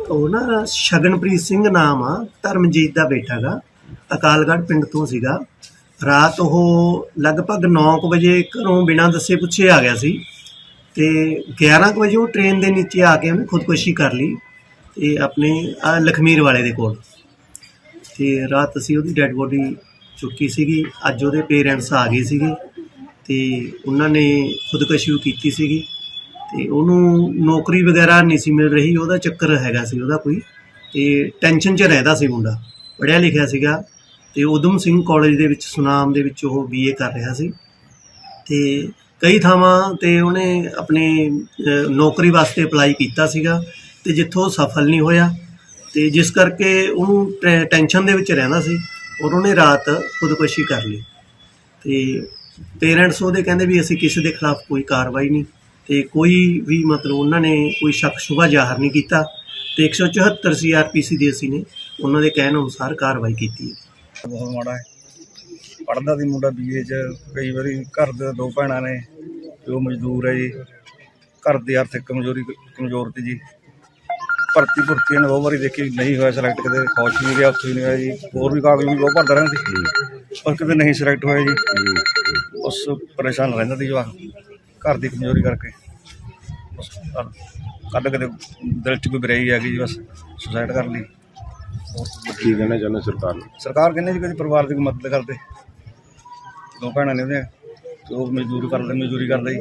ਉਹ ਨਾ ਸ਼ਗਨਪ੍ਰੀਤ ਸਿੰਘ ਨਾਮ ਆ, ਧਰਮਜੀਤ ਦਾ ਬੇਟਾ ਗਾ ਅਕਾਲਗੜ੍ਹ ਪਿੰਡ ਤੋਂ ਸੀਗਾ। ਰਾਤ ਉਹ ਲਗਭਗ 9:00 ਵਜੇ ਘਰੋਂ ਬਿਨਾਂ ਦੱਸੇ ਪੁੱਛੇ ਆ ਗਿਆ ਸੀ ਤੇ 11:00 ਵਜੇ ਉਹ ਟ੍ਰੇਨ ਦੇ ਨੀਚੇ ਆ ਕੇ ਉਹਨੇ ਖੁਦਕੁਸ਼ੀ ਕਰ ਲਈ ਤੇ ਆਪਣੇ ਲਖਮੀਰ ਵਾਲੇ ਦੇ ਕੋਲ। ਤੇ ਰਾਤ ਅਸੀਂ ਉਹਦੀ ਡੈੱਡ ਬੋਡੀ ਚੁੱਕੀ ਸੀਗੀ, ਅੱਜ ਉਹਦੇ ਪੇਰੈਂਟਸ ਆ ਗਏ ਸੀਗੇ ਤੇ ਉਹਨਾਂ ਨੇ ਖੁਦਕੁਸ਼ੀ ਕੀਤੀ ਸੀਗੀ। ਤੇ ਉਹਨੂੰ ਨੌਕਰੀ ਵਗੈਰਾ ਨਹੀਂ ਸੀ ਮਿਲ ਰਹੀ, ਉਹਦਾ ਚੱਕਰ ਹੈਗਾ ਸੀ ਉਹਦਾ ਕੋਈ, ਤੇ ਟੈਨਸ਼ਨ 'ਚ ਰਹਿੰਦਾ ਸੀ ਮੁੰਡਾ, ਪੜ੍ਹਿਆ ਲਿਖਿਆ ਸੀਗਾ ਤੇ ਉਦਮ ਸਿੰਘ ਕਾਲਜ ਦੇ ਵਿੱਚ, ਸੁਨਾਮ ਦੇ ਵਿੱਚ ਉਹ ਬੀਏ ਕਰ ਰਿਹਾ ਸੀ ਤੇ ਕਈ ਥਾਵਾਂ ਤੇ ਉਹਨੇ ਆਪਣੇ ਨੌਕਰੀ ਵਾਸਤੇ ਅਪਲਾਈ ਕੀਤਾ ਸੀਗਾ ਤੇ ਜਿੱਥੋਂ ਉਹ ਸਫਲ ਨਹੀਂ ਹੋਇਆ ਤੇ ਜਿਸ ਕਰਕੇ ਉਹਨੂੰ ਟੈ- ਟੈਨਸ਼ਨ ਦੇ ਵਿੱਚ ਰਹਿੰਦਾ ਸੀ ਔਰ ਉਹਨੇ ਰਾਤ ਖੁਦਕੁਸ਼ੀ ਕਰ ਲਈ ਤੇ ਪੇਰੈਂਟਸ ਉਹਦੇ ਕਹਿੰਦੇ ਵੀ ਅਸੀਂ ਕਿਸੇ ਦੇ ਖਿਲਾਫ ਕੋਈ ਕਾਰਵਾਈ ਨਹੀਂ ਤੇ ਕੋਈ ਵੀ ਮਤਲਬ ਉਹਨਾਂ ਨੇ ਕੋਈ ਸ਼ੱਕ ਸ਼ੁਬਾ ਜ਼ਾਹਰ ਨਹੀਂ ਕੀਤਾ ਤੇ 174 ਸੀਆਰਪੀਸੀ ਦੇ ਅਸੀਂ ਨੇ ਉਹਨਾਂ ਦੇ ਕਹਿਣ ਅਨੁਸਾਰ ਕਾਰਵਾਈ ਕੀਤੀ ਹੈ। ਬਹੁਤ ਮਾੜਾ ਹੈ। ਪੜ੍ਹਦਾ ਸੀ ਮੁੰਡਾ ਬੀਏ ਚ ਕਈ ਵਾਰੀ ਘਰ ਦੇ ਦੋ ਭੈਣਾਂ ਨੇ ਤੇ ਉਹ ਮਜ਼ਦੂਰ ਹੈ ਜੀ। ਘਰ ਦੀ ਆਰਥਿਕ ਕਮਜ਼ੋਰੀ ਕਮਜ਼ੋਰ ਤੇ ਜੀ। ਭਰਤੀ ਭੁਰਤੀਆਂ ਨੇ ਬਹੁਤ ਵਾਰੀ ਦੇਖੀ ਨਹੀਂ ਹੋਇਆ ਸਿਲੈਕਟ ਕਿਤੇ ਫੌਜ 'ਚ ਨਹੀਂ ਗਿਆ ਉੱਥੇ ਵੀ ਨਹੀਂ ਹੋਇਆ ਜੀ। ਹੋਰ ਵੀ ਕਾਗਜ਼ ਵੀ ਬਹੁਤ ਭਰਦਾ ਰਹਿੰਦਾ ਸੀ। ਪਰ ਕਿਤੇ ਨਹੀਂ ਸਿਲੈਕਟ ਹੋਇਆ ਜੀ। ਉਸ ਪਰੇਸ਼ਾਨ ਰਹਿੰਦਾ ਸੀ ਜਵਾਕ। ਘਰ ਦੀ ਕਮਜ਼ੋਰੀ ਕਰਕੇ। ਬਸ ਕੱਲ ਕੱਢ ਕਿਤੇ ਦਿਲ 'ਚ ਕੋਈ ਬਰੇਈ ਆ ਗਈ ਜੀ ਬਸ ਸੁਸਾਈਡ ਕਰ ਲਈ। ਕੀ ਕਹਿਣਾ ਚਾਹੁੰਦੇ ਸਰਕਾਰ ਨੂੰ? ਸਰਕਾਰ ਕਹਿੰਦੇ ਜੀ ਕਦੀ ਪਰਿਵਾਰ ਦੀ ਮਦਦ ਕਰਦੇ। ਦੋ ਭੈਣਾਂ ਨੇ ਉਹਦੇ ਤੇ ਉਹ ਮਜ਼ਦੂਰ ਕਰਦੇ ਮਜ਼ਦੂਰੀ ਕਰਦਾ ਜੀ।